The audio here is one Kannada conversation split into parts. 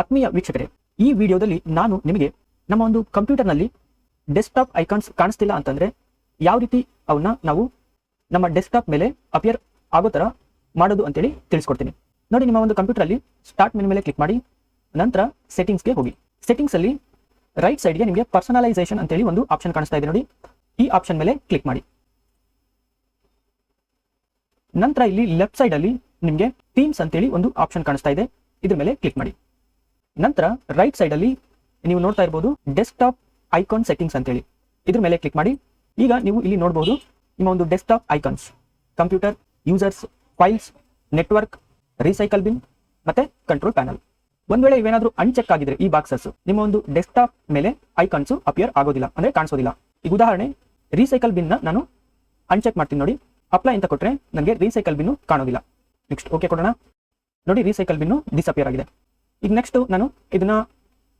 ಆತ್ಮೀಯ ವೀಕ್ಷಕರೇ, ಈ ವಿಡಿಯೋದಲ್ಲಿ ನಾನು ನಿಮಗೆ ನಮ್ಮ ಒಂದು ಕಂಪ್ಯೂಟರ್ನಲ್ಲಿ ಡೆಸ್ಕ್ಟಾಪ್ ಐಕಾನ್ಸ್ ಕಾಣಿಸ್ತಿಲ್ಲ ಅಂತಂದ್ರೆ ಯಾವ ರೀತಿ ಅವನ್ನ ನಾವು ನಮ್ಮ ಡೆಸ್ಕ್ಟಾಪ್ ಮೇಲೆ ಅಪಿಯರ್ ಆಗೋ ಥರ ಮಾಡೋದು ಅಂತೇಳಿ ತಿಳಿಸ್ಕೊಡ್ತೀನಿ. ನೋಡಿ, ನಿಮ್ಮ ಒಂದು ಕಂಪ್ಯೂಟರಲ್ಲಿ ಸ್ಟಾರ್ಟ್ ಮೆನು ಮೇಲೆ ಕ್ಲಿಕ್ ಮಾಡಿ, ನಂತರ ಸೆಟ್ಟಿಂಗ್ಸ್ಗೆ ಹೋಗಿ. ಸೆಟ್ಟಿಂಗ್ಸ್ ಅಲ್ಲಿ ರೈಟ್ ಸೈಡ್ಗೆ ನಿಮಗೆ ಪರ್ಸನಲೈಸೇಷನ್ ಅಂತೇಳಿ ಒಂದು ಆಪ್ಷನ್ ಕಾಣಿಸ್ತಾ ಇದೆ ನೋಡಿ. ಈ ಆಪ್ಷನ್ ಮೇಲೆ ಕ್ಲಿಕ್ ಮಾಡಿ. ನಂತರ ಇಲ್ಲಿ ಲೆಫ್ಟ್ ಸೈಡ್ ಅಲ್ಲಿ ನಿಮಗೆ ಥೀಮ್ಸ್ ಅಂತೇಳಿ ಒಂದು ಆಪ್ಷನ್ ಕಾಣಿಸ್ತಾ ಇದೆ. ಇದ್ರ ಮೇಲೆ ಕ್ಲಿಕ್ ಮಾಡಿ. ನಂತರ ರೈಟ್ ಸೈಡ್ ಅಲ್ಲಿ ನೀವು ನೋಡ್ತಾ ಇರಬಹುದು ಡೆಸ್ಕ್ಟಾಪ್ ಐಕಾನ್ ಸೆಟ್ಟಿಂಗ್ಸ್ ಅಂತೇಳಿ. ಇದ್ರ ಮೇಲೆ ಕ್ಲಿಕ್ ಮಾಡಿ. ಈಗ ನೀವು ಇಲ್ಲಿ ನೋಡಬಹುದು ನಿಮ್ಮ ಒಂದು desktop icons computer users files network recycle bin ಮತ್ತೆ ಕಂಟ್ರೋಲ್ ಪ್ಯಾನಲ್ ಒಂದ್ ವೇಳೆ ಇವೇನಾದ್ರೂ ಅನ್ಚೆಕ್ ಆಗಿದ್ರೆ ಈ ಬಾಕ್ಸಸ್ ನಿಮ್ಮ ಒಂದು ಡೆಸ್ಕ್ಟಾಪ್ ಮೇಲೆ ಐಕಾನ್ಸ್ ಅಪಿಯರ್ ಆಗೋದಿಲ್ಲ, ಅಂದ್ರೆ ಕಾಣಿಸೋದಿಲ್ಲ. ಈಗ ಉದಾಹರಣೆ ರೀಸೈಕಲ್ ಬಿನ್ ನಾನು ಅನ್ಚೆಕ್ ಮಾಡ್ತೀನಿ ನೋಡಿ. ಅಪ್ಲೈ ಅಂತ ಕೊಟ್ರೆ ನನಗೆ ರೀಸೈಕಲ್ ಬಿನ್ನು ಕಾಣೋದಿಲ್ಲ. ನೆಕ್ಸ್ಟ್ ಓಕೆ ಕೊಡೋಣ. ನೋಡಿ ರೀಸೈಕಲ್ ಬಿನ್ನು ಡಿಸಪಿಯರ್ ಆಗಿದೆ. ಈಗ ನೆಕ್ಸ್ಟ್ ನಾನು ಇದನ್ನ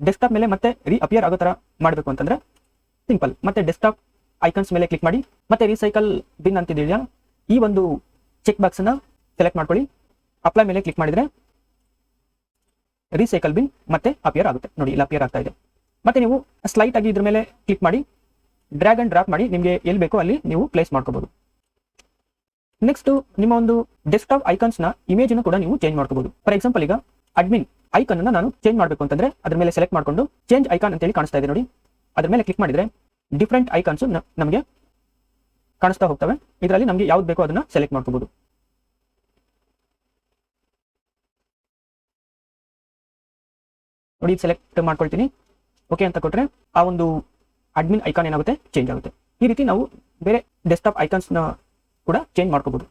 ಡೆಸ್ಕ್ಟಾಪ್ ಮೇಲೆ ಮತ್ತೆ ರೀ ಅಪಿಯರ್ ಆಗೋ ತರ ಮಾಡಬೇಕು ಅಂತಂದ್ರೆ ಸಿಂಪಲ್ ಮತ್ತೆ ಡೆಸ್ಕ್ಟಾಪ್ ಐಕನ್ಸ್ ಮೇಲೆ ಕ್ಲಿಕ್ ಮಾಡಿ, ಮತ್ತೆ ರೀಸೈಕಲ್ ಬಿನ್ ಅಂತಿದೆಯಾ ಈ ಒಂದು ಚೆಕ್ ಬಾಕ್ಸ್ ಅನ್ನ ಸೆಲೆಕ್ಟ್ ಮಾಡ್ಕೊಳ್ಳಿ. ಅಪ್ಲೈ ಮೇಲೆ ಕ್ಲಿಕ್ ಮಾಡಿದ್ರೆ ರೀಸೈಕಲ್ ಬಿನ್ ಮತ್ತೆ ಅಪಿಯರ್ ಆಗುತ್ತೆ. ನೋಡಿ, ಇಲ್ಲಿ ಅಪಿಯರ್ ಆಗ್ತಾ ಇದೆ. ಮತ್ತೆ ನೀವು ಸ್ಲೈಟ್ ಆಗಿ ಇದ್ರ ಮೇಲೆ ಕ್ಲಿಕ್ ಮಾಡಿ ಡ್ರ್ಯಾಗ್ ಅಂಡ್ ಡ್ರಾಪ್ ಮಾಡಿ, ನಿಮಗೆ ಎಲ್ಲಿ ಬೇಕೋ ಅಲ್ಲಿ ನೀವು ಪ್ಲೇಸ್ ಮಾಡ್ಕೋಬಹುದು ನೆಕ್ಸ್ಟ್ ನಿಮ್ಮ ಒಂದು ಡೆಸ್ಕ್ಟಾಪ್ ಐಕನ್ಸ್ನ ಇಮೇಜ್ ಕೂಡ ನೀವು ಚೇಂಜ್ ಮಾಡ್ಕೋಬಹುದು ಫಾರ್ ಎಕ್ಸಾಂಪಲ್ ಈಗ ಅಡ್ಮಿನ್ ಐಕಾನ್ ಅನ್ನ ನಾನು ಚೇಂಜ್ ಮಾಡಬೇಕು ಅಂತಂದ್ರೆ ಅದ್ರ ಮೇಲೆ ಸೆಲೆಕ್ಟ್ ಮಾಡ್ಕೊಂಡು ಚೇಂಜ್ ಐಕಾನ್ ಅಂತೇಳಿ ಕಾಣಿಸ್ತಾ ಇದೆ ನೋಡಿ. ಅದ್ರ ಮೇಲೆ ಕ್ಲಿಕ್ ಮಾಡಿದ್ರೆ ಡಿಫ್ರೆಂಟ್ ಐಕಾನ್ಸ್ ನಮಗೆ ಕಾಣಿಸ್ತಾ ಹೋಗ್ತವೆ. ಇದರಲ್ಲಿ ನಮಗೆ ಯಾವ್ದು ಬೇಕೋ ಅದನ್ನ ಸೆಲೆಕ್ಟ್ ಮಾಡ್ಕೋಬಹುದು ನೋಡಿ ಸೆಲೆಕ್ಟ್ ಮಾಡ್ಕೊಳ್ತೀನಿ. ಓಕೆ ಅಂತ ಕೊಟ್ರೆ ಆ ಒಂದು ಅಡ್ಮಿನ್ ಐಕಾನ್ ಏನಾಗುತ್ತೆ? ಚೇಂಜ್ ಆಗುತ್ತೆ. ಈ ರೀತಿ ನಾವು ಬೇರೆ ಡೆಸ್ಕ್ಟಾಪ್ ಐಕಾನ್ಸ್ನ ಕೂಡ ಚೇಂಜ್ ಮಾಡ್ಕೋಬಹುದು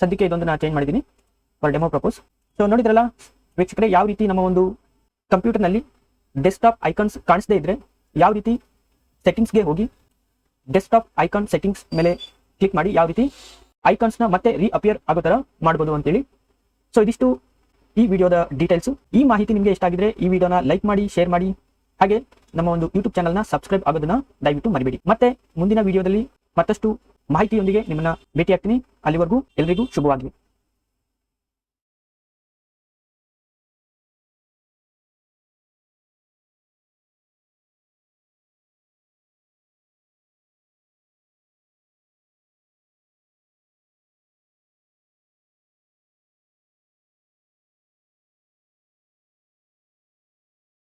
ಸದ್ಯಕ್ಕೆ ಇದೊಂದು ನಾನು ಚೇಂಜ್ ಮಾಡಿದ್ದೀನಿ ಫಾರ್ ಡೆಮೋ ಪ್ರಪೋಸ್. ಸೊ, ನೋಡಿದ್ರಲ್ಲ ವೀಕ್ಷಕರೇ, ಯಾವ ರೀತಿ ನಮ್ಮ ಒಂದು ಕಂಪ್ಯೂಟರ್ನಲ್ಲಿ ಡೆಸ್ಕ್ಟಾಪ್ ಐಕಾನ್ಸ್ ಕಾಣಿಸದೇ ಇದ್ರೆ, ಯಾವ ರೀತಿ ಸೆಟ್ಟಿಂಗ್ಸ್ಗೆ ಹೋಗಿ ಡೆಸ್ಕ್ಟಾಪ್ ಐಕಾನ್ ಸೆಟ್ಟಿಂಗ್ಸ್ ಮೇಲೆ ಕ್ಲಿಕ್ ಮಾಡಿ, ಯಾವ ರೀತಿ ಐಕಾನ್ಸ್ನ ಮತ್ತೆ ರೀಅಪಿಯರ್ ಆಗೋ ಥರ ಮಾಡ್ಬೋದು ಅಂತೇಳಿ. ಸೊ ಇದಿಷ್ಟು ಈ ವಿಡಿಯೋದ ಡೀಟೇಲ್ಸು ಈ ಮಾಹಿತಿ ನಿಮಗೆ ಇಷ್ಟ ಆಗಿದ್ರೆ ಈ ವಿಡಿಯೋನ ಲೈಕ್ ಮಾಡಿ ಶೇರ್ ಮಾಡಿ. ಹಾಗೆ ನಮ್ಮ ಒಂದು ಯೂಟ್ಯೂಬ್ ಚಾನಲ್ನ ಸಬ್ಸ್ಕ್ರೈಬ್ ಆಗೋದನ್ನ ದಯವಿಟ್ಟು ಮರಿಬೇಡಿ. ಮತ್ತೆ ಮುಂದಿನ ವಿಡಿಯೋದಲ್ಲಿ ಮತ್ತಷ್ಟು ಮಾಹಿತಿಯೊಂದಿಗೆ ನಿಮ್ಮನ್ನ ಭೇಟಿ ಆಗ್ತೀನಿ ಅಲ್ಲಿವರೆಗೂ ಎಲ್ರಿಗೂ ಶುಭವಾಗಲಿ.